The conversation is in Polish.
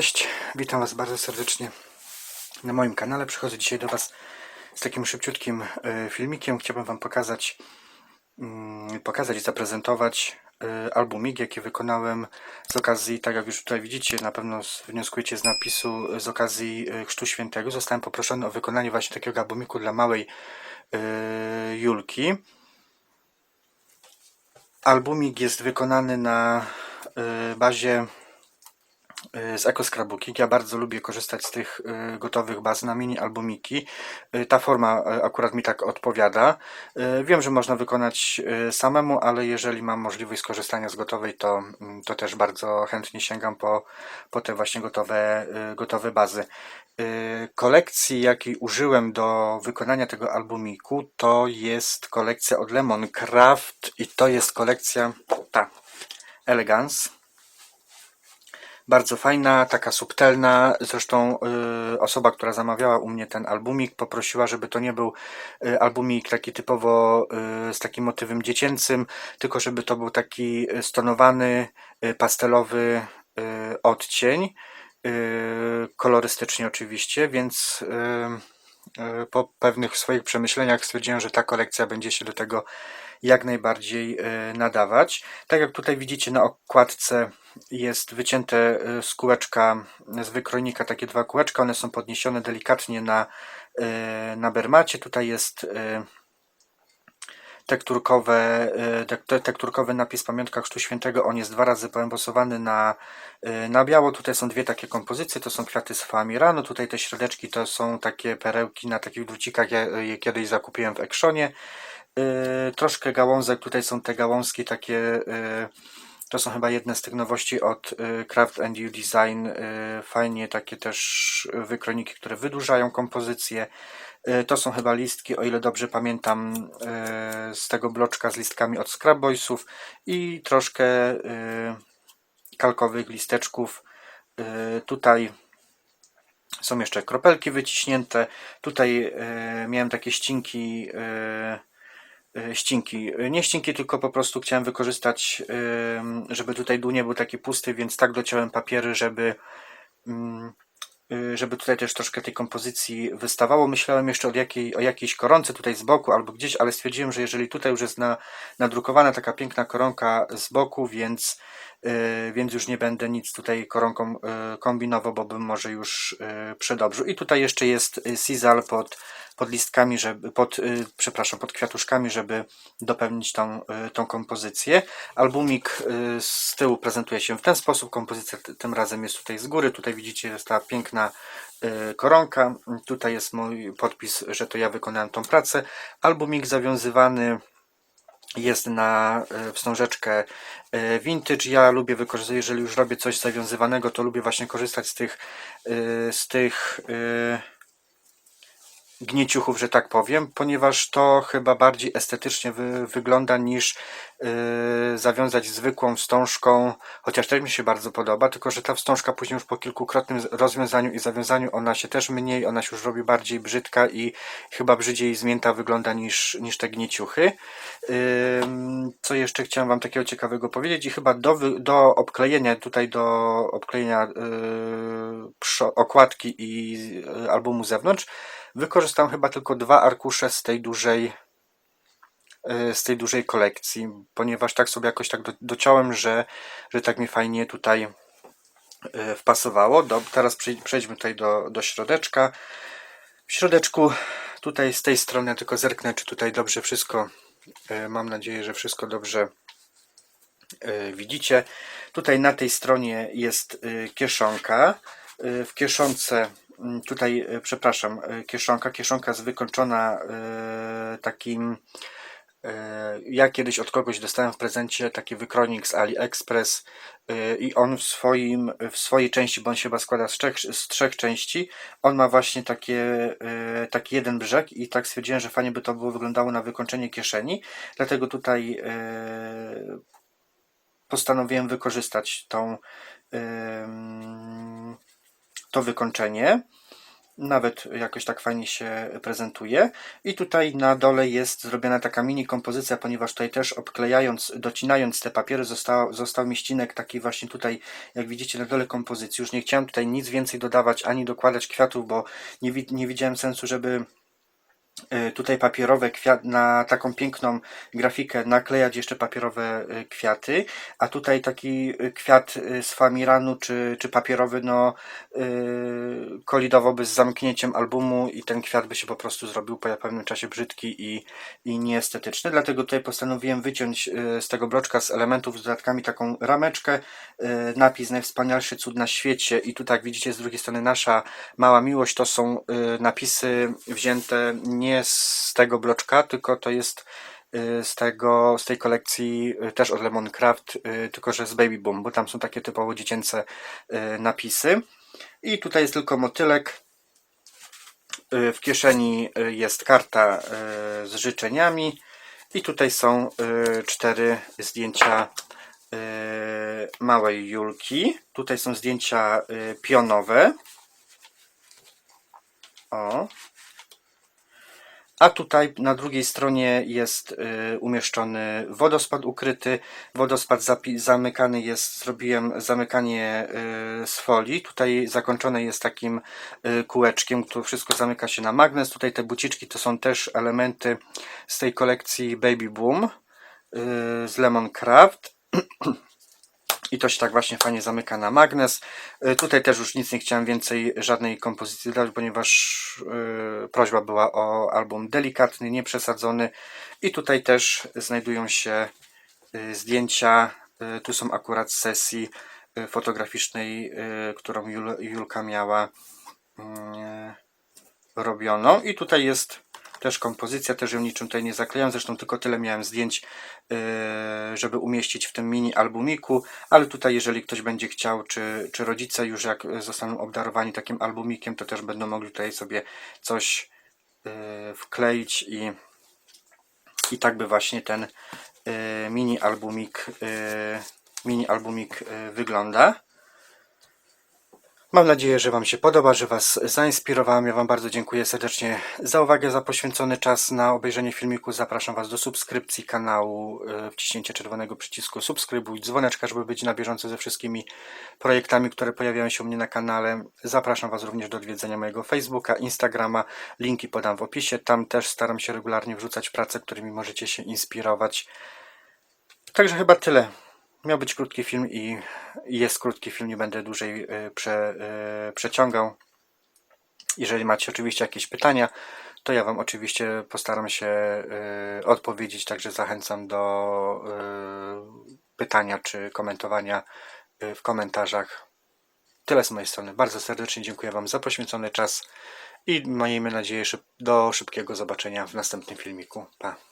Cześć, witam Was bardzo serdecznie na moim kanale. Przychodzę dzisiaj do Was z takim szybciutkim e, filmikiem. Chciałbym Wam pokazać, mm, pokazać i zaprezentować albumik, jaki wykonałem z okazji, tak jak już tutaj widzicie, na pewno wnioskujecie z napisu, e, z okazji e, Chrztu Świętego. Zostałem poproszony o wykonanie właśnie takiego albumiku dla małej e, Julki. Albumik jest wykonany na e, bazie z EcoScrapbooking. Ja bardzo lubię korzystać z tych y, gotowych baz na mini albumiki. Y, Ta forma y, akurat mi tak odpowiada. Y, Wiem, że można wykonać y, samemu, ale jeżeli mam możliwość skorzystania z gotowej, to, mm, to też bardzo chętnie sięgam po, po te właśnie gotowe, y, gotowe bazy. Y, Kolekcji, jakiej użyłem do wykonania tego albumiku, to jest kolekcja od Lemon Craft i to jest kolekcja ta Elegance. Bardzo fajna, taka subtelna. Zresztą y, osoba, która zamawiała u mnie ten albumik, poprosiła, żeby to nie był y, albumik taki typowo y, z takim motywem dziecięcym, tylko żeby to był taki y, stonowany, y, pastelowy y, odcień. y, Kolorystycznie oczywiście, więc y, y, po pewnych swoich przemyśleniach stwierdziłem, że ta kolekcja będzie się do tego jak najbardziej y, nadawać. Tak jak tutaj widzicie na okładce jest wycięte y, z kółeczka, z wykrojnika takie dwa kółeczka, one są podniesione delikatnie na, y, na bermacie. Tutaj jest y, tekturkowe, tek- te- tekturkowy napis Pamiątka Chrztu Świętego. On jest dwa razy poembosowany na, na biało. Tutaj są dwie takie kompozycje, to są kwiaty z Famirano. Tutaj te środeczki to są takie perełki na takich drucikach, ja je kiedyś zakupiłem w Ekszonie. Y, troszkę gałązek, tutaj są te gałązki takie, to są chyba jedne z tych nowości od y, Craft and You Design, y, fajnie takie też wykroniki, które wydłużają kompozycję. Y, To są chyba listki, o ile dobrze pamiętam, y, z tego bloczka z listkami od Scrap Boysów i troszkę y, kalkowych listeczków. Y, Tutaj są jeszcze kropelki wyciśnięte. Tutaj y, miałem takie ścinki, y, y, ścinki, y, nie ścinki, tylko po prostu chciałem wykorzystać, y, żeby tutaj dół nie był taki pusty, więc tak dociąłem papiery, żeby mm, żeby tutaj też troszkę tej kompozycji wystawało. Myślałem jeszcze o, jakiej, o jakiejś koronce tutaj z boku albo gdzieś, ale stwierdziłem, że jeżeli tutaj już jest na, nadrukowana taka piękna koronka z boku, więc, więc już nie będę nic tutaj koronką y, kombinował, bo bym może już y, przedobrzył. I tutaj jeszcze jest y, sisal pod, pod listkami, żeby, pod, y, przepraszam, pod kwiatuszkami, żeby dopełnić tą, y, tą kompozycję. Albumik y, z tyłu prezentuje się w ten sposób. Kompozycja tym razem jest tutaj z góry. Tutaj widzicie jest ta piękna y, koronka. Tutaj jest mój podpis, że to ja wykonałem tą pracę. Albumik zawiązywany jest na y, wstążeczkę y, vintage. Ja lubię wykorzystać, jeżeli już robię coś zawiązywanego, to lubię właśnie korzystać z tych, y, z tych gnieciuchów, że tak powiem, ponieważ to chyba bardziej estetycznie wy, wygląda niż yy, zawiązać zwykłą wstążką, chociaż też mi się bardzo podoba, tylko że ta wstążka później już po kilkukrotnym rozwiązaniu i zawiązaniu ona się też mniej, ona się już robi bardziej brzydka i chyba brzydziej zmięta wygląda niż, niż te gnieciuchy. Ym, Co jeszcze chciałem Wam takiego ciekawego powiedzieć i chyba do, do obklejenia, tutaj do obklejenia yy, okładki i yy, albumu zewnątrz, wykorzystałem chyba tylko dwa arkusze z tej dużej yy, z tej dużej kolekcji, ponieważ tak sobie jakoś tak do, dociąłem, że, że tak mi fajnie tutaj yy, wpasowało. Do, teraz przej- przejdźmy tutaj do, do środeczka. W środeczku tutaj z tej strony tylko zerknę, czy tutaj dobrze wszystko, yy, mam nadzieję, że wszystko dobrze widzicie. Tutaj na tej stronie jest kieszonka. W kieszonce tutaj, yy, przepraszam, yy, kieszonka, kieszonka jest wykończona yy, takim E, Ja kiedyś od kogoś dostałem w prezencie taki wykronik z AliExpress e, i on w swoim, w swojej części, bo on się chyba składa z trzech, z trzech części, on ma właśnie takie, e, taki jeden brzeg i tak stwierdziłem, że fajnie by to było wyglądało na wykończenie kieszeni, dlatego tutaj e, postanowiłem wykorzystać tą, to wykończenie. Nawet jakoś tak fajnie się prezentuje. I tutaj na dole jest zrobiona taka mini kompozycja, ponieważ tutaj też obklejając, docinając te papiery został, został mi ścinek taki właśnie tutaj, jak widzicie na dole kompozycji. Już nie chciałem tutaj nic więcej dodawać, ani dokładać kwiatów, bo nie, nie widziałem sensu, żeby tutaj papierowe kwiat, na taką piękną grafikę naklejać jeszcze papierowe y, kwiaty, a tutaj taki y, kwiat z famiranu czy, czy papierowy no y, kolidowałby z zamknięciem albumu i ten kwiat by się po prostu zrobił po pewnym czasie brzydki i, i nieestetyczny, dlatego tutaj postanowiłem wyciąć z tego bloczka z elementów z dodatkami taką rameczkę, y, napis najwspanialszy cud na świecie. I tu tak widzicie z drugiej strony nasza mała miłość to są y, napisy wzięte nie z tego bloczka, tylko to jest y, z tego, z tej kolekcji y, też od Lemon Craft, y, tylko że z Baby Boom, bo tam są takie typowo dziecięce napisy. I tutaj jest tylko motylek. W kieszeni jest karta z życzeniami. I tutaj są cztery zdjęcia małej Julki. Tutaj są zdjęcia pionowe. O. A tutaj na drugiej stronie jest y, umieszczony wodospad ukryty. Wodospad zamykany jest, zrobiłem zamykanie y, z folii. Tutaj zakończone jest takim y, kółeczkiem, które wszystko zamyka się na magnes. Tutaj te buciczki to są też elementy z tej kolekcji Baby Boom z Lemon Craft. I to się tak właśnie fajnie zamyka na magnes. Y, Tutaj też już nic nie chciałem więcej żadnej kompozycji dać, ponieważ y, prośba była o album delikatny, nieprzesadzony. I tutaj też znajdują się y, zdjęcia. Tu są akurat sesji fotograficznej, którą Jul, Julka miała y, robioną. I tutaj jest też kompozycja, też ją niczym tutaj nie zaklejam, zresztą tylko tyle miałem zdjęć, yy, żeby umieścić w tym mini albumiku, ale tutaj jeżeli ktoś będzie chciał, czy, czy rodzice już jak zostaną obdarowani takim albumikiem, to też będą mogli tutaj sobie coś yy, wkleić i, i tak by właśnie ten yy, mini albumik, mini albumik wygląda. Mam nadzieję, że Wam się podoba, że Was zainspirowałem. Ja Wam bardzo dziękuję serdecznie za uwagę, za poświęcony czas na obejrzenie filmiku. Zapraszam Was do subskrypcji kanału, e, wciśnięcie czerwonego przycisku subskrybuj, dzwoneczka, żeby być na bieżąco ze wszystkimi projektami, które pojawiają się u mnie na kanale. Zapraszam Was również do odwiedzenia mojego Facebooka, Instagrama. Linki podam w opisie. Tam też staram się regularnie wrzucać prace, którymi możecie się inspirować. Także chyba tyle. Miał być krótki film i jest krótki film, nie będę dłużej y, prze, y, przeciągał. Jeżeli macie oczywiście jakieś pytania, to ja Wam oczywiście postaram się y, odpowiedzieć, także zachęcam do pytania czy komentowania w komentarzach. Tyle z mojej strony. Bardzo serdecznie dziękuję Wam za poświęcony czas i miejmy nadzieję do szybkiego zobaczenia w następnym filmiku. Pa!